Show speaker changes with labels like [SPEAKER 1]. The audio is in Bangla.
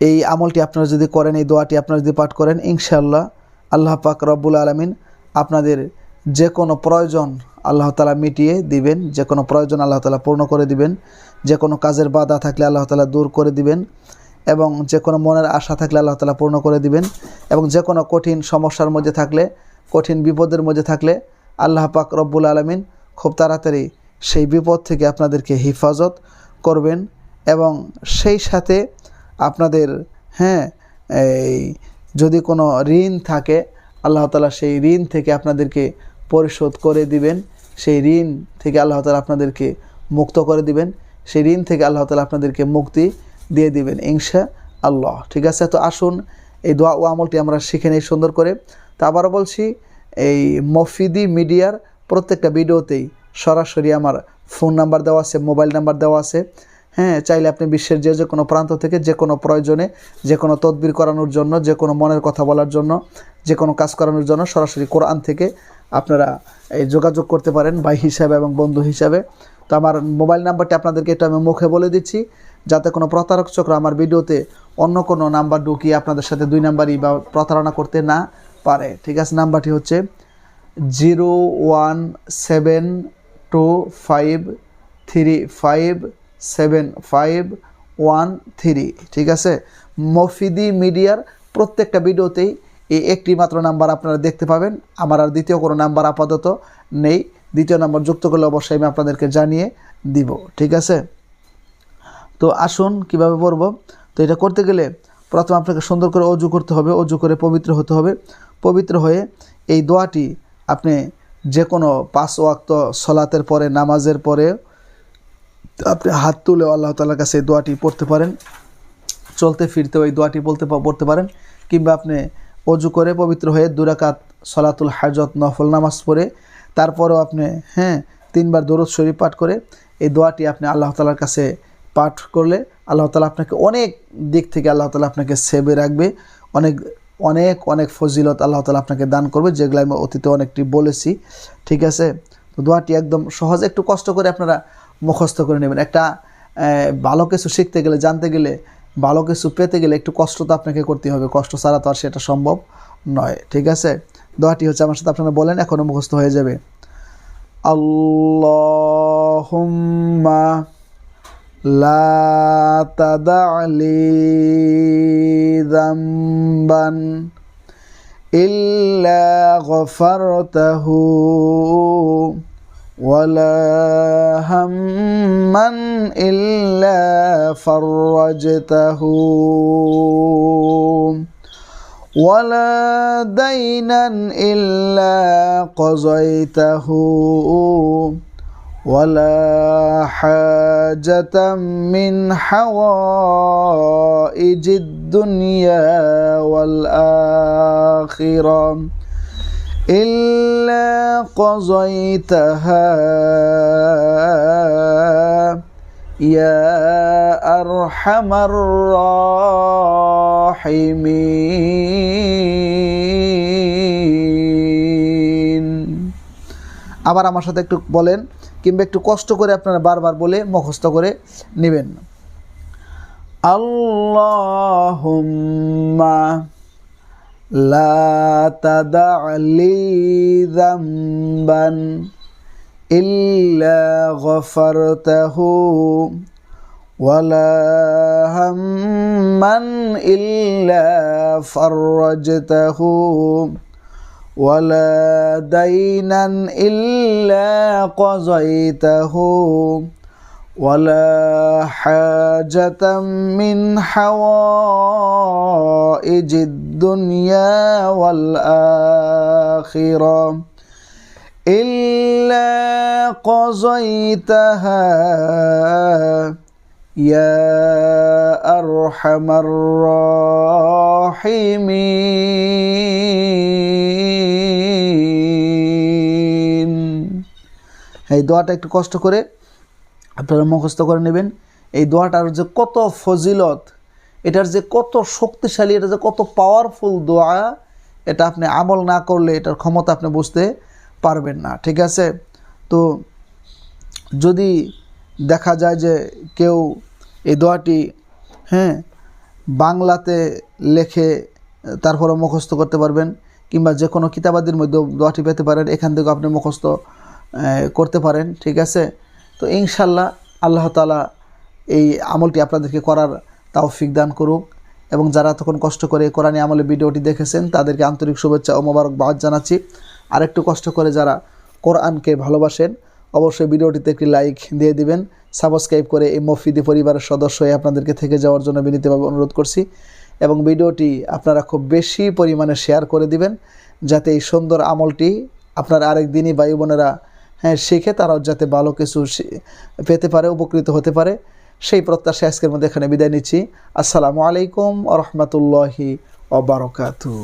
[SPEAKER 1] এই আমলটি আপনারা যদি করেন, এই দোয়াটি আপনারা যদি পাঠ করেন, ইনশাআল্লাহ আল্লাহ পাক রব্বুল আলমিন আপনাদের যে কোনো প্রয়োজন আল্লাহ তালা মিটিয়ে দিবেন যে কোনো প্রয়োজন আল্লাহ তালা পূর্ণ করে দিবেন যে কোনো কাজের বাধা থাকলে আল্লাহ তালা দূর করে দিবেন এবং যে কোনো মনের আশা থাকলে আল্লাহ তালা পূর্ণ করে দিবেন এবং যে কোনো কঠিন সমস্যার মধ্যে থাকলে, কঠিন বিপদের মধ্যে থাকলে আল্লাহ পাক রব্বুল আলমিন খুব তাড়াতাড়ি সেই বিপদ থেকে আপনাদেরকে হেফাজত করবেন এবং সেই সাথে আপনাদের হ্যাঁ এই যদি কোনো ঋণ থাকে, আল্লাহ তালা সেই ঋণ থেকে আপনাদেরকে পরিশোধ করে দিবেন। সেই ঋণ থেকে আল্লাহ তালা আপনাদেরকে মুক্ত করে দিবেন। সেই ঋণ থেকে আল্লাহ তালা আপনাদেরকে মুক্তি দিয়ে দিবেন ইনশা আল্লাহ ঠিক আছে? তো আসুন, এই দোয়া ও আমলটি আমরা শিখে নিই সুন্দর করে। তো আবারও বলছি, এই মফিদি মিডিয়ার প্রত্যেকটা ভিডিওতেই সরাসরি আমার ফোন নাম্বার দেওয়া আছে, মোবাইল নাম্বার দেওয়া আছে। হ্যাঁ চাইলে আপনি বিশ্বের যে যে কোনো প্রান্ত থেকে যে কোনো প্রয়োজনে যে কোনো তদবির করানোর জন্য, যে কোনো মনের কথা বলার জন্য, যে কোনো কাজ করানোর জন্য সরাসরি কোরআন থেকে আপনারা এই যোগাযোগ করতে পারেন ভাই হিসাবে এবং বন্ধু হিসাবে। তো আমার মোবাইল নাম্বারটি আপনাদেরকে একটু আমি মুখে বলে দিচ্ছি, যাতে কোনো প্রতারক চক্র আমার ভিডিওতে অন্য কোনো নাম্বার ঢুকিয়ে আপনাদের সাথে দুই নাম্বারই বা প্রতারণা করতে না পারে। ঠিক আছে, নাম্বারটি হচ্ছে zero one seven two five three five seven five one three ঠিক আছে? মফিদি মিডিয়ার প্রত্যেকটা ভিডিওতেই এই একটি মাত্র নাম্বার আপনারা দেখতে পাবেন। আমার আর দ্বিতীয় কোনো নাম্বার আপাতত নেই। দ্বিতীয় নাম্বার যুক্ত করলে অবশ্যই আমি আপনাদেরকে জানিয়ে দিব, ঠিক আছে? তো আসুন, কীভাবে পড়ব? তো এটা করতে গেলে প্রথমে আপনাকে সুন্দর করে অজু করতে হবে, অজু করে পবিত্র হতে হবে। পবিত্র হয়ে এই দোয়াটি আপনি যে কোনো পাঁচ ওয়াক্ত সলাতের পরে, নামাজের পরে আপনি হাত তুলে আল্লাহ তালার কাছে এই দোয়াটি পড়তে পারেন। চলতে ফিরতে ওই দোয়াটি বলতে পড়তে পারেন। কিংবা আপনি অজু করে পবিত্র হয়ে দুরাকাত সলাতুল হাজত নফল নামাজ পড়ে, তারপরেও আপনি হ্যাঁ তিনবার দরুদ শরীফ পাঠ করে এই দোয়াটি আপনি আল্লাহ তালার কাছে পাঠ করলে আল্লাহ তালা আপনাকে অনেক দিক থেকে আল্লাহ তালা আপনাকে সেবে রাখবে। অনেক অনেক অনেক ফজিলত আল্লাহ তালা আপনাকে দান করবে, যেগুলো আমি অতীতে অনেকটি বলেছি। ঠিক আছে? তো দোয়াটি একদম সহজে, একটু কষ্ট করে আপনারা মুখস্থ করে নেবেন। একটা ভালো কিছু শিখতে গেলে, জানতে গেলে, ভালো কিছু পেতে গেলে একটু কষ্ট তো আপনাকে করতে হবে। কষ্ট ছাড়া তো আর সেটা সম্ভব নয়, ঠিক আছে? দোয়াটি হচ্ছে আমার সাথে আপনারা বলেন এখনও মুখস্থ হয়ে যাবে। আল্লাহ লা তাদালি যামবান ইল্লা গফারতাহু ওয়ালা هما إلا فرجته. ولا دينا إلا قضيته. ولا حاجة من حوائج الدنيا والآخرة. إلا قضيتها يا أرحم الراحمين আবার আমার সাথে একটু বলেন কিংবা একটু কষ্ট করে আপনারা বারবার বলে মুখস্থ করে নেবেন আল্লাহুম্মা لا تدع لي ذنبا إلا غفرته ولا هما إلا فرجته ولا دينا إلا قضيته ولا حاجة من حوائج الدنيا والآخرة إلا قضيتها ইয়া আরহামার রাহিমিন এই দোয়াটা একটু কষ্ট করে আপনারা মুখস্থ করে নেবেন এই দোয়াটার যে কত ফজিলত এটার যে কত শক্তিশালী এটা যে কত পাওয়ারফুল দোয়া, এটা আপনি আমল না করলে এটার ক্ষমতা আপনি বুঝতে পারবেন না, ঠিক আছে? তো যদি দেখা যায় যে কেউ এই দোয়াটি হ্যাঁ বাংলাতে লেখে তারপরে মুখস্থ করতে পারবেন, কিংবা যে কোনো কিতাবাদির মধ্যে দোয়াটি পেতে পারেন, এখান থেকে আপনি মুখস্থ করতে পারেন, ঠিক আছে? তো ইনশাল্লাহ আল্লাহ তালা এই আমলটি আপনাদেরকে করার তৌফিক দান করুক। এবং যারা তখন কষ্ট করে কোরআনী আমলে ভিডিওটি দেখেছেন, তাদেরকে আন্তরিক শুভেচ্ছা ও মোবারকবাদ জানাচ্ছি। আরেকটু কষ্ট করে যারা কোরআনকে ভালোবাসেন, অবশ্যই ভিডিওটিতে একটি লাইক দিয়ে দিবেন। সাবস্ক্রাইব করে এই মফিদি পরিবারের সদস্য হয়ে আপনাদেরকে থেকে যাওয়ার জন্য বিনীতভাবে অনুরোধ করছি। এবং ভিডিওটি আপনারা খুব বেশি পরিমাণে শেয়ার করে দিবেন, যাতে এই সুন্দর আমলটি আপনার আরেক দিনই ভাই বোনেরা হ্যাঁ শিখে তারাও যাতে ভালো কিছু পেতে পারে, উপকৃত হতে পারে। সেই প্রত্যাশা আজকের মধ্যে এখানে বিদায় নিচ্ছি। আসসালামু আলাইকুম আ রহমতুল্লাহি অবরকাতু